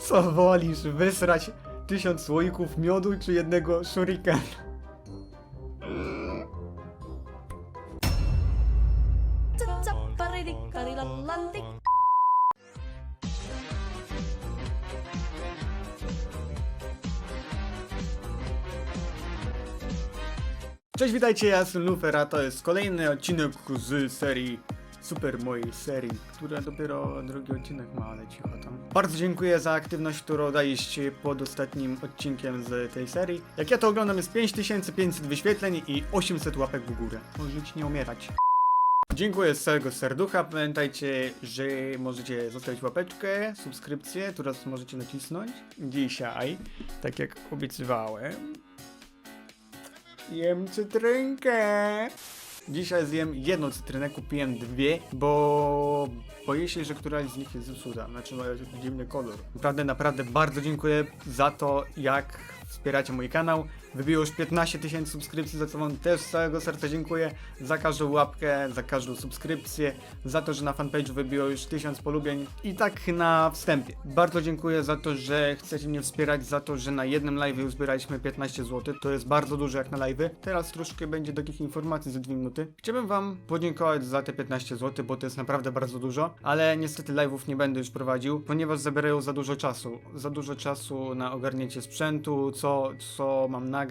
Co wolisz, wysrać tysiąc słoików miodu czy jednego shuriken? Tsapparirikkarilallanti. Cześć, witajcie, ja jestem Lufer, a to jest kolejny odcinek z serii Super mojej serii, która dopiero drugi odcinek ma, ale cicho tam. Bardzo dziękuję za aktywność, którą daliście pod ostatnim odcinkiem z tej serii. Jak ja to oglądam jest 5500 wyświetleń i 800 łapek w górę. Możecie nie umierać. Dziękuję z całego serducha. Pamiętajcie, że możecie zostawić łapeczkę, subskrypcję, teraz możecie nacisnąć. Dzisiaj, tak jak obiecywałem, jem cytrynkę. Dzisiaj zjem jedną cytrynę, kupiłem dwie, bo boję się, że któraś z nich jest zepsuta. Znaczy ma dziwny kolor. Naprawdę, naprawdę bardzo dziękuję za to, jak wspieracie mój kanał. Wybiło już 15 tysięcy subskrypcji, za co wam też z całego serca dziękuję. Za każdą łapkę, za każdą subskrypcję, za to, że na fanpage'u wybiło już 1000 polubień. I tak na wstępie. Bardzo dziękuję za to, że chcecie mnie wspierać, za to, że na jednym live uzbieraliśmy 15 zł. To jest bardzo dużo jak na live. Teraz troszkę będzie takich informacji za 2 minuty. Chciałbym wam podziękować za te 15 zł, bo to jest naprawdę bardzo dużo, ale niestety live'ów nie będę już prowadził, ponieważ zabierają za dużo czasu. Za dużo czasu na ogarnięcie sprzętu, co, co mam nagrać,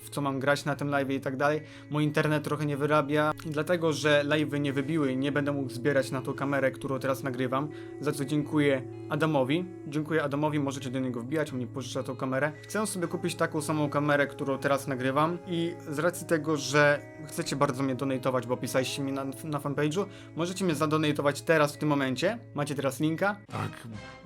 w co mam grać na tym live i tak dalej. Mój internet trochę nie wyrabia i dlatego, że live'y nie wybiły, nie będę mógł zbierać na tą kamerę, którą teraz nagrywam, za co dziękuję Adamowi. Dziękuję Adamowi, możecie do niego wbijać, on mi pożycza tą kamerę. Chcę sobie kupić taką samą kamerę, którą teraz nagrywam i z racji tego, że chcecie bardzo mnie donatować, bo pisaliście mi na, na fanpage'u, możecie mnie zadonatować teraz w tym momencie. Macie teraz linka Tak,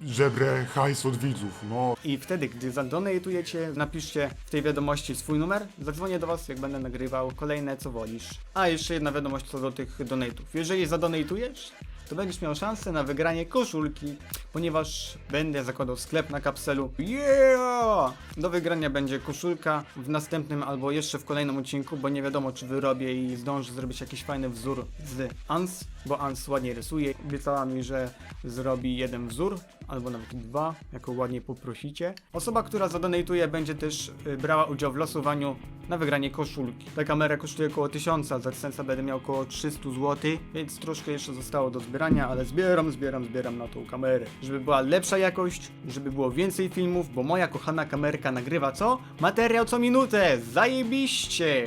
żebrę hajs od widzów, no. i wtedy, gdy zadonatujecie, napiszcie w tej wiadomości swój numer, zadzwonię do was, jak będę nagrywał kolejne, co wolisz. A jeszcze jedna wiadomość co do tych donatów. Jeżeli zadonatujesz, to będziesz miał szansę na wygranie koszulki, ponieważ będę zakładał sklep na kapselu. Yeah! Do wygrania będzie koszulka w następnym albo jeszcze w kolejnym odcinku, bo nie wiadomo czy wyrobię i zdążę zrobić jakiś fajny wzór z Ans, bo Ans ładnie rysuje. Obiecała mi, że zrobi jeden wzór, albo nawet dwa, jako ładnie poprosicie. Osoba, która zadonatuje będzie też y, brała udział w losowaniu na wygranie koszulki. Ta kamera kosztuje około 1000, za sensa będę miał około 300 zł, więc troszkę jeszcze zostało do zbierania, ale zbieram, zbieram, zbieram na tą kamerę. Żeby była lepsza jakość, żeby było więcej filmów, bo moja kochana kamerka nagrywa co? Materiał co minutę! Zajebiście!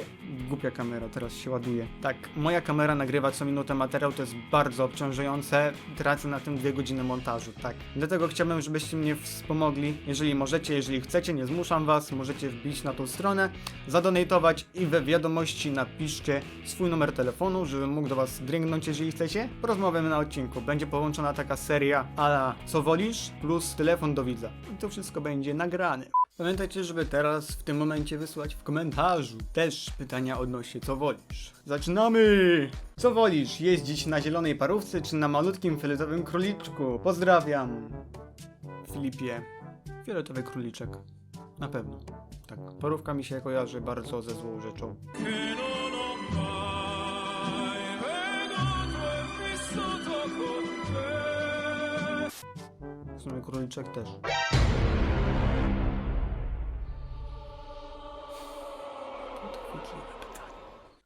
Głupia kamera, teraz się ładuje. Tak, moja kamera nagrywa co minutę materiał, to jest bardzo obciążające. Tracę na tym dwie godziny montażu, tak. Dlatego chciałbym, żebyście mnie wspomogli. Jeżeli możecie, jeżeli chcecie, nie zmuszam was, możecie wbić na tą stronę, zadonatować i we wiadomości napiszcie swój numer telefonu, żebym mógł do was dringnąć, jeżeli chcecie. Porozmawiamy na odcinku. Będzie połączona taka seria ala co wolisz plus telefon do widza. I to wszystko będzie nagrane. Pamiętajcie, żeby teraz w tym momencie wysłać w komentarzu też pytania odnośnie co wolisz. Zaczynamy! Co wolisz, jeździć na zielonej parówce czy na malutkim fioletowym króliczku? Pozdrawiam! Filipie, fioletowy króliczek. Na pewno. Tak, parówka mi się kojarzy bardzo ze złą rzeczą. W sumie króliczek też.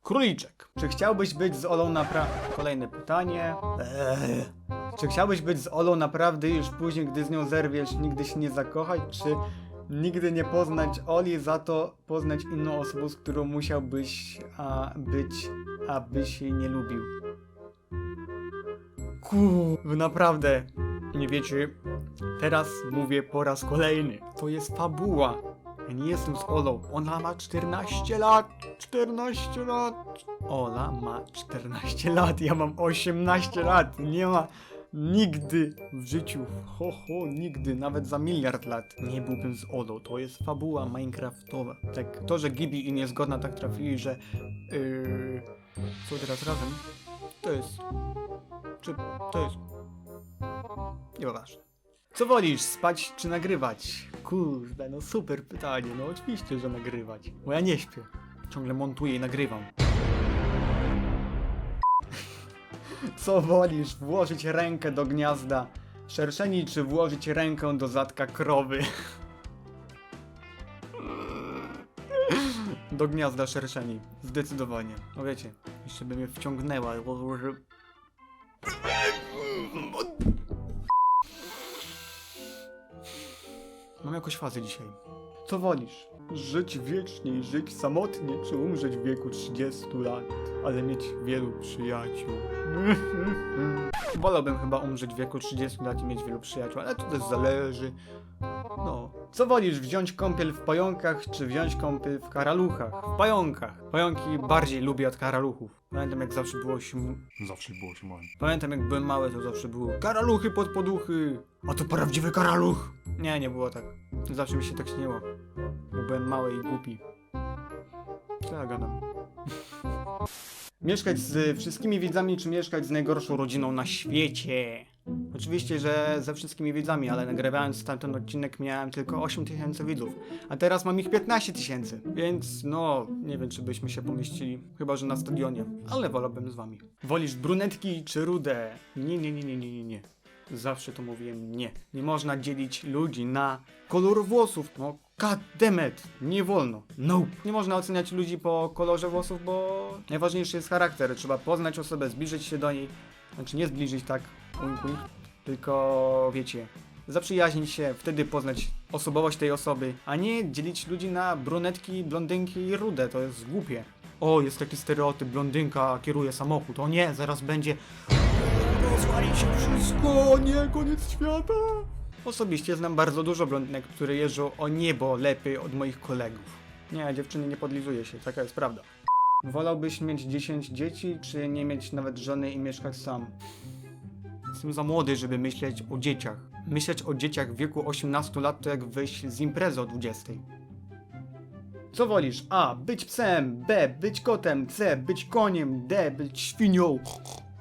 Króliczek. Czy chciałbyś być z Olą naprawdę... Kolejne pytanie. Eee. Czy chciałbyś być z Olą naprawdę już później, gdy z nią zerwiesz, nigdy się nie zakochać? Czy nigdy nie poznać Oli, za to poznać inną osobę, z którą musiałbyś a, być, abyś jej nie lubił? Ku, naprawdę nie wiecie. Teraz mówię po raz kolejny. To jest fabuła. Ja nie jestem z Olą. Ona ma 14 lat. 14 lat. Ola ma 14 lat. Ja mam 18 lat. Nie ma nigdy w życiu. Ho, ho, nigdy. Nawet za miliard lat nie byłbym z Olą. To jest fabuła minecraftowa. Tak, to, że Gibi i niezgodna tak trafili, że yy, są teraz razem, to jest... Czy to jest... Nieważne. Co wolisz, spać czy nagrywać? Kurde, no super pytanie, no oczywiście, że nagrywać. Bo ja nie śpię. Ciągle montuję i nagrywam. Co wolisz, włożyć rękę do gniazda Szerszeni czy włożyć rękę do zadka krowy? Do gniazda szerszeni. Zdecydowanie. No wiecie, jeszcze by mnie wciągnęła. Mam jakąś fazę dzisiaj. Co wolisz? Żyć wiecznie i żyć samotnie, czy umrzeć w wieku 30 lat, ale mieć wielu przyjaciół? Wolałbym chyba umrzeć w wieku 30 lat i mieć wielu przyjaciół, ale to też zależy. No. Co wolisz, wziąć kąpiel w pająkach, czy wziąć kąpiel w karaluchach? W pająkach. Pająki bardziej lubię od karaluchów. Pamiętam jak zawsze było się... Zawsze było się małym. Pamiętam jak byłem mały, to zawsze było karaluchy pod poduchy. A to prawdziwy karaluch. Nie, nie było tak. Zawsze mi się tak śniło. Bo byłem mały i głupi. Co ja gadam? Mieszkać z wszystkimi widzami, czy mieszkać z najgorszą rodziną na świecie? Oczywiście, że ze wszystkimi widzami, ale nagrywając tamten odcinek miałem tylko 8 tysięcy widzów, a teraz mam ich 15 tysięcy, więc no, nie wiem, czy byśmy się pomieścili, chyba, że na stadionie, ale wolałbym z wami. Wolisz brunetki czy rudę? Nie, nie, nie, nie, nie, nie, nie. Zawsze to mówiłem nie. Nie można dzielić ludzi na kolor włosów. No, god damn it. Nie wolno. Nope. Nie można oceniać ludzi po kolorze włosów, bo najważniejszy jest charakter. Trzeba poznać osobę, zbliżyć się do niej. Znaczy nie zbliżyć tak, wink, wink, tylko wiecie, zaprzyjaźnić się, wtedy poznać osobowość tej osoby, a nie dzielić ludzi na brunetki, blondynki i rude. To jest głupie. O, jest taki stereotyp, blondynka kieruje samochód. O nie, zaraz będzie Rozwali się wszystko, nie, koniec świata. Osobiście znam bardzo dużo blondynek, które jeżdżą o niebo lepiej od moich kolegów. Nie, dziewczyny nie podlizuje się, taka jest prawda. Wolałbyś mieć 10 dzieci, czy nie mieć nawet żony i mieszkać sam? Jestem za młody, żeby myśleć o dzieciach. Myśleć o dzieciach w wieku 18 lat to jak wyjść z imprezy o 20. Co wolisz? A. Być psem. B. Być kotem. C. Być koniem. D. Być świnią.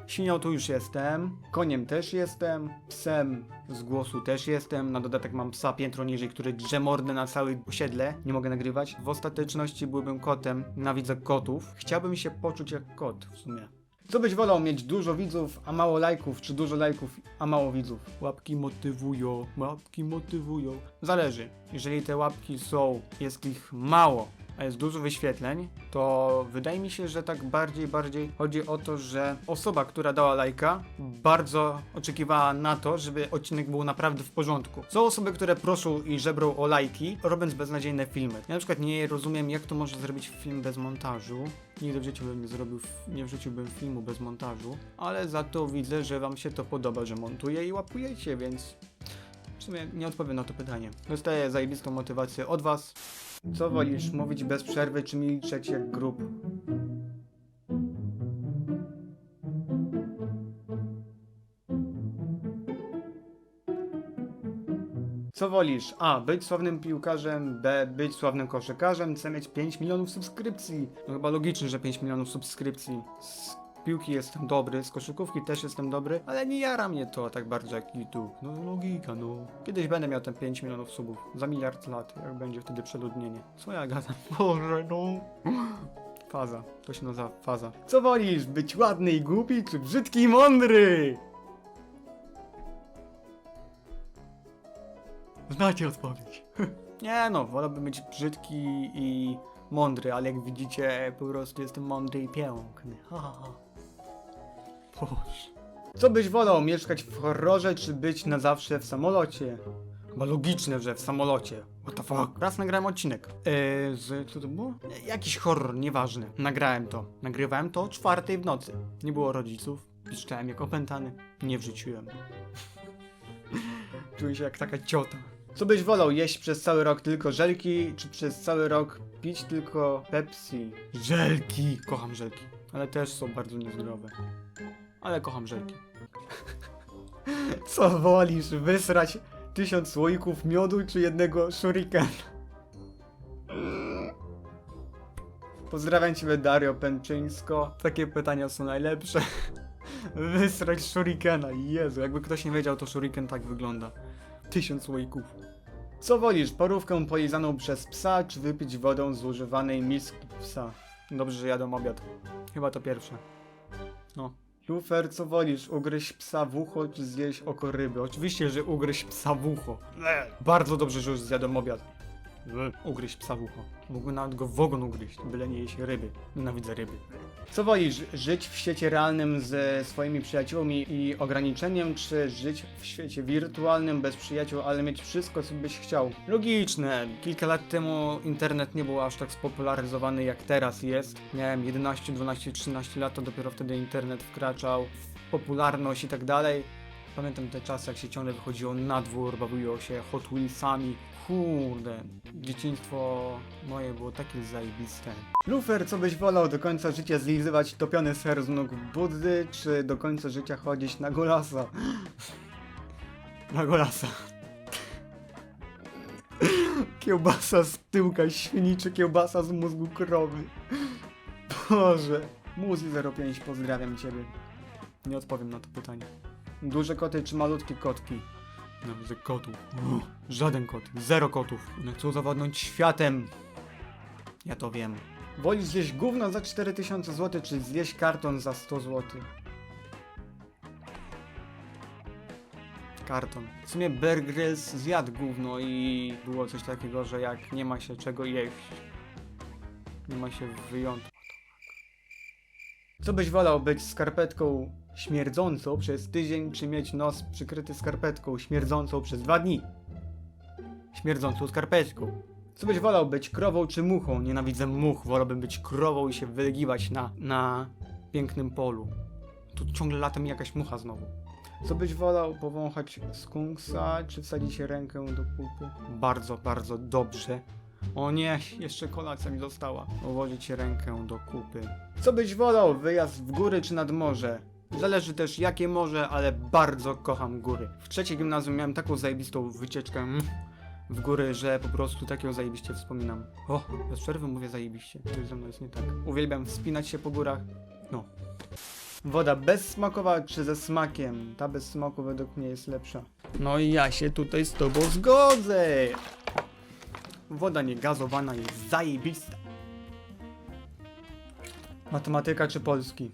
Świnią tu już jestem, koniem też jestem, psem z głosu też jestem, na dodatek mam psa piętro niżej, który grze mordę na całe osiedle, nie mogę nagrywać. W ostateczności byłbym kotem, nienawidzę kotów. Chciałbym się poczuć jak kot w sumie. Co byś wolał mieć dużo widzów, a mało lajków, czy dużo lajków, a mało widzów? Łapki motywują, łapki motywują. Zależy. Jeżeli te łapki są, jest ich mało, jest dużo wyświetleń, to wydaje mi się, że tak bardziej, bardziej chodzi o to, że osoba, która dała lajka, bardzo oczekiwała na to, żeby odcinek był naprawdę w porządku. Są osoby, które proszą i żebrą o lajki, robiąc beznadziejne filmy. Ja na przykład nie rozumiem, jak to może zrobić film bez montażu. Nigdy w życiu bym nie zrobił, nie wrzuciłbym filmu bez montażu, ale za to widzę, że wam się to podoba, że montuję i łapujecie, więc w sumie nie odpowiem na to pytanie. Dostaję zajebistą motywację od was. Co wolisz, mówić bez przerwy, czy milczeć jak grób? Co wolisz? A. Być sławnym piłkarzem, B. Być sławnym koszykarzem, C. Mieć 5 milionów subskrypcji. No chyba logiczne, że 5 milionów subskrypcji. Piłki jestem dobry, z koszykówki też jestem dobry, ale nie jara mnie to tak bardzo jak YouTube. No logika, no. Kiedyś będę miał te 5 milionów subów. Za miliard lat, jak będzie wtedy przeludnienie. Co ja gadam? Boże, no. Faza. To się nazywa faza. Co wolisz? Być ładny i głupi, czy brzydki i mądry? Znacie odpowiedź. Nie no, wolałbym być brzydki i mądry, ale jak widzicie, po prostu jestem mądry i piękny. Ha, ha, ha. Boże. Co byś wolał, mieszkać w horrorze, czy być na zawsze w samolocie? Chyba logiczne, że w samolocie. What the fuck? Raz nagrałem odcinek. Eee, z... co to było? E, Jakiś horror, nieważne. Nagrałem to. Nagrywałem to o czwartej w nocy. Nie było rodziców. Piszczałem jak opętany. Nie wrzuciłem. Czuję się jak taka ciota. Co byś wolał, jeść przez cały rok tylko żelki, czy przez cały rok pić tylko Pepsi? Żelki! Kocham żelki. Ale też są bardzo niezdrowe. Ale kocham żelki. Co wolisz, wysrać tysiąc słoików miodu, czy jednego shuriken? Pozdrawiam Ciebie Dario Pęczyńsko. Takie pytania są najlepsze. Wysrać shurikena, Jezu, jakby ktoś nie wiedział, to shuriken tak wygląda. Tysiąc słoików. Co wolisz, parówkę polizaną przez psa, czy wypić wodą z używanej miski psa? Dobrze, że jadą obiad. Chyba to pierwsze. No. Lufer, co wolisz? Ugryźć psa w ucho, czy zjeść oko ryby? Oczywiście, że ugryźć psa w ucho. Bardzo dobrze, że już zjadłem obiad. Ugryźć psa w ucho. Mógłbym nawet go w ogon ugryźć, byle nie jeść ryby. Nienawidzę ryby. Co wolisz? Żyć w świecie realnym ze swoimi przyjaciółmi i ograniczeniem, czy żyć w świecie wirtualnym bez przyjaciół, ale mieć wszystko, co byś chciał? Logiczne. Kilka lat temu internet nie był aż tak spopularyzowany jak teraz jest. Miałem 11, 12, 13 lat, to dopiero wtedy internet wkraczał w popularność i tak dalej. Pamiętam te czasy, jak się ciągle wychodziło na dwór, bawiło się Hot Wheelsami. Kurde, dzieciństwo moje było takie zajebiste. Lufer, co byś wolał do końca życia zlizywać topiony ser z nóg Buddy, czy do końca życia chodzić na golasa? Na golasa. Kiełbasa z tyłka świni, czy kiełbasa z mózgu krowy? Boże. Muzi 05, pozdrawiam ciebie. Nie odpowiem na to pytanie. Duże koty czy malutkie kotki? Nawet kotów. Uff, żaden kot. Zero kotów. One chcą zawodnąć światem. Ja to wiem. Wolisz zjeść gówno za 4000 zł, czy zjeść karton za 100 zł? Karton. W sumie Bear Grylls zjadł gówno i było coś takiego, że jak nie ma się czego jeść, nie ma się wyjątku. Co byś wolał być skarpetką śmierdzącą przez tydzień, czy mieć nos przykryty skarpetką śmierdzącą przez dwa dni? Śmierdzącą skarpetką. Co byś wolał być krową czy muchą? Nienawidzę much, wolałbym być krową i się wylegiwać na, na pięknym polu. Tu ciągle latem jakaś mucha znowu. Co byś wolał powąchać skunksa, czy wsadzić rękę do pupy? Bardzo, bardzo dobrze. O nie, jeszcze kolacja mi została. Ułożyć rękę do kupy. Co byś wolał, wyjazd w góry czy nad morze? Zależy też jakie morze, ale bardzo kocham góry. W trzeciej gimnazjum miałem taką zajebistą wycieczkę mm, w góry, że po prostu takiego zajebiście wspominam. O, bez przerwy mówię zajebiście. Coś ze mną jest nie tak. Uwielbiam wspinać się po górach. No. Woda bezsmakowa czy ze smakiem? Ta bez smaku według mnie jest lepsza. No i ja się tutaj z tobą zgodzę. Woda niegazowana jest zajebista. Matematyka czy polski?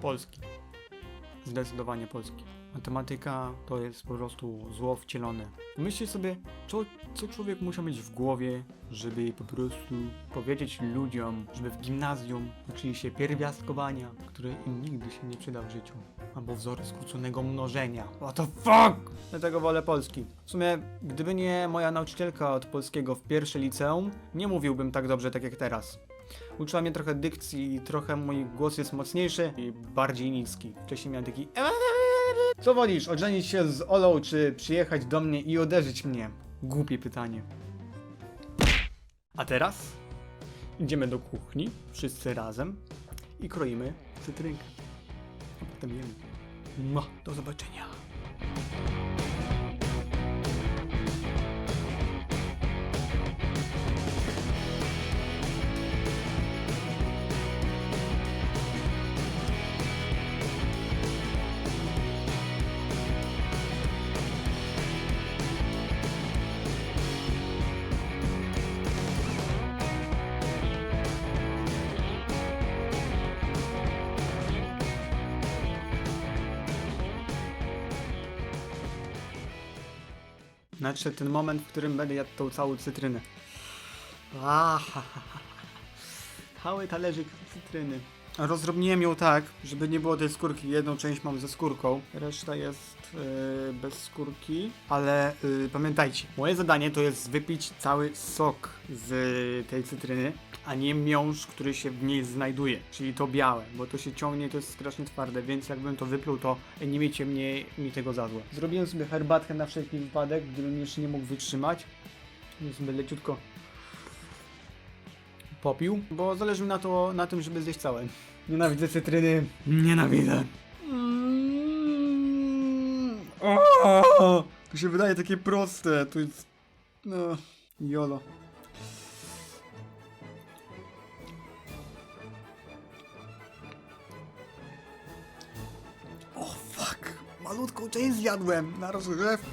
Polski. Zdecydowanie polski. Matematyka to jest po prostu zło wcielone. Myślcie sobie, co, co człowiek musiał mieć w głowie, żeby po prostu powiedzieć ludziom, żeby w gimnazjum uczyli się pierwiastkowania, który im nigdy się nie przyda w życiu. Albo wzory skróconego mnożenia. What the fuck? Dlatego wolę polski. W sumie, gdyby nie moja nauczycielka od polskiego w pierwszej liceum, nie mówiłbym tak dobrze tak jak teraz. Uczyła mnie trochę dykcji i trochę mój głos jest mocniejszy i bardziej niski. Wcześniej miałem taki... Co wolisz, ożenić się z Olą, czy przyjechać do mnie i uderzyć mnie? Głupie pytanie. A teraz idziemy do kuchni, wszyscy razem i kroimy cytrynkę. A potem jemy. Mua, do zobaczenia. Nadszedł ten moment, w którym będę jadł tą całą cytrynę. Aha. Cały talerzyk cytryny. Rozrobniłem ją tak, żeby nie było tej skórki. Jedną część mam ze skórką, reszta jest yy, bez skórki. Ale yy, pamiętajcie, moje zadanie to jest wypić cały sok z tej cytryny, a nie miąższ, który się w niej znajduje, czyli to białe, bo to się ciągnie, to jest strasznie twarde, więc jakbym to wypluł, to nie miejcie mnie, mi tego za złe. Zrobiłem sobie herbatkę na wszelki wypadek, gdybym jeszcze nie mógł wytrzymać. Więc sobie leciutko popił, bo zależy mi na, to, na tym, żeby zjeść całe. Nienawidzę cytryny. Nienawidzę. Mm. O! To się wydaje takie proste. To jest... No... Jolo. Malutką część zjadłem na rozgrzewkę.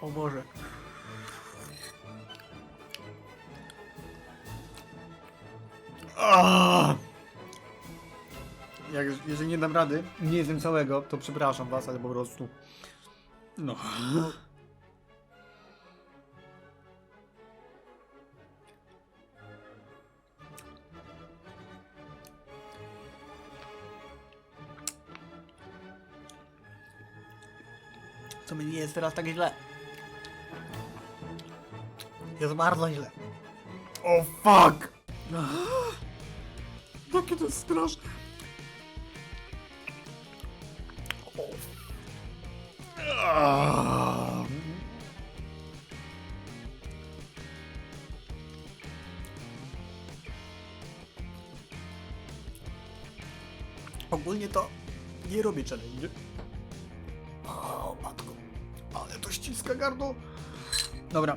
O Boże. Aaaa! Jak, jeżeli nie dam rady, nie zjem całego, to przepraszam was, ale po prostu... No. Mi nie jest teraz tak źle? Jest bardzo źle. O fuck! Jakie to jest straszne. Ogólnie to nie robię challenge. To ściska gardło. Dobra,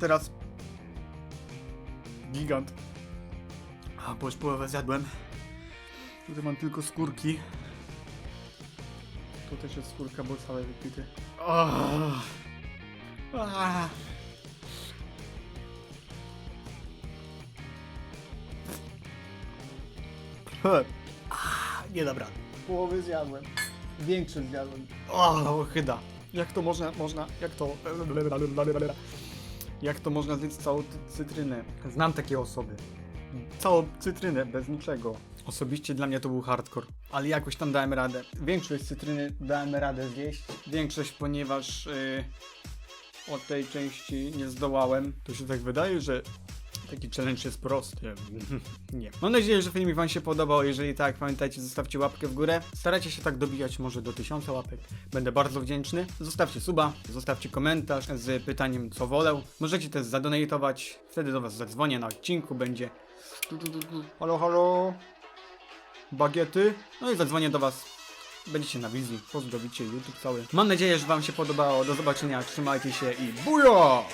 teraz gigant. A, bo już połowę zjadłem. Tutaj mam tylko skórki. Tu też jest skórka, bo całe wypity. Oh. Ah. Nie dobra. Połowy zjadłem. Większy zjadłem. O, chyda. Jak to można, można, jak to... Jak to można zjeść całą cy- cytrynę? Znam takie osoby. Całą cytrynę, bez niczego. Osobiście dla mnie to był hardcore. Ale jakoś tam dałem radę. Większość cytryny dałem radę zjeść. Większość, ponieważ yy, od tej części nie zdołałem. To się tak wydaje, że taki challenge jest prosty. nie. Mam nadzieję, że filmik wam się podobał. Jeżeli tak, pamiętajcie, zostawcie łapkę w górę. Starajcie się tak dobijać może do 1000 łapek. Będę bardzo wdzięczny. Zostawcie suba, zostawcie komentarz z pytaniem, co wolę. Możecie też zadonatować. Wtedy do was zadzwonię na odcinku. Będzie. Halo, halo. Bagiety. No i zadzwonię do was. Będziecie na wizji. Pozdrowicie YouTube cały. Mam nadzieję, że wam się podobało. Do zobaczenia. Trzymajcie się i bujo!